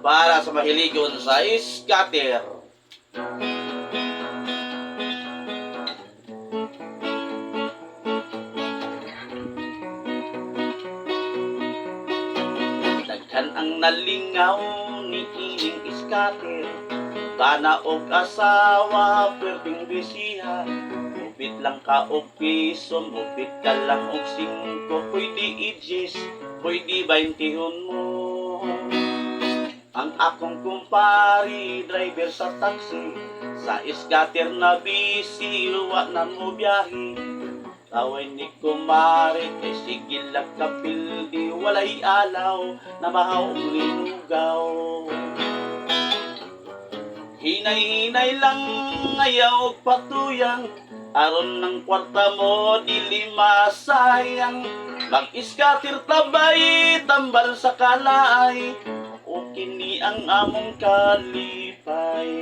para sa mahiligon sa scatter. Daghan ang nalingaw ni ining scatter. Kana og asawa, pwedeng bisiha Mupit lang ka og piso, mupit ka lang og singko. Pwede i-gis, pwede baintihon mo Ang akong kumpari, driver sa taxi Sa scatter na busy, wa na mo biyahe. Taway ni kumari, kay sige lang kapildi Walay alaw, na mahaong linugaw. Hinay-hinay lang ngayaw patuyang Aron ng kwarta mo dili masayang Mag-iskatir tabay tambal sa kalay O kini ang among kalipay.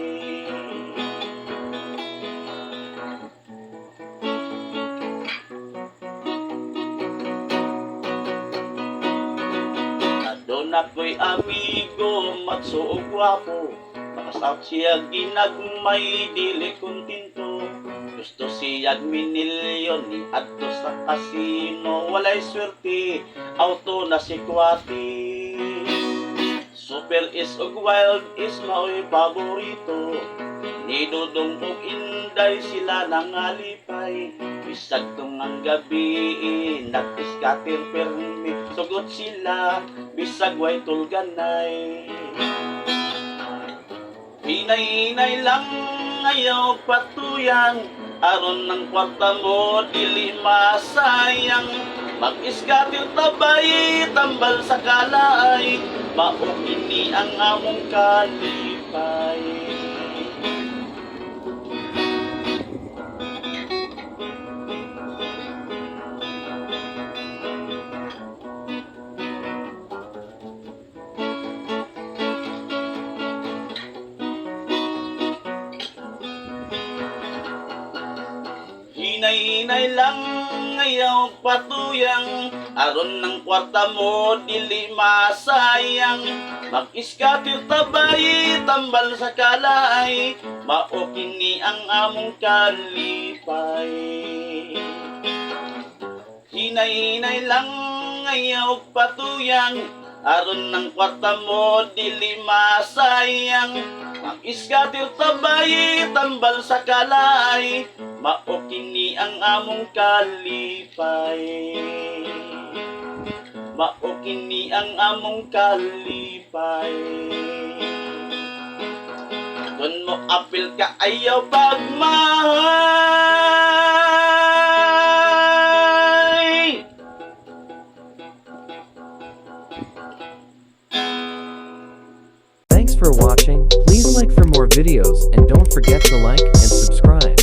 Adon ako'y amigo, matso o gwapo Makasap siya ginagmay, dili kontinto Gusto siya minilyon, ni adto sa kasino. Walay swerte, auto na si Kwati Super is og wild is mao'y paborito Ni Inday sila nangalipay Bisag tong ang gabi Nagpiskatir permi Sugot sila Bisag way tulganay. Hinay-hinay lang Ayaw patuyang Aron ng kwarta mo Dili masayang Mag-iskatir tabay Tambal sa kalay Mao ini ang among kalipay. Hinay-hinay lang ngayaw patuyang Aron ng kwarta mo dili masayang. Mag-iskatir tabay tambal sa kalay Mao kini ang among kalipay. Hinay-hinay lang ngayaw patuyang Aron ng kwarta mo dili masayang. Mag-iskatir tabay tambal sa kalay Mao kini ang among kalipay. Mao kini ang among kalipay. Kung mo apil ka ayaw pagmahay Thanks for watching, please like for more videos and don't forget to like and subscribe.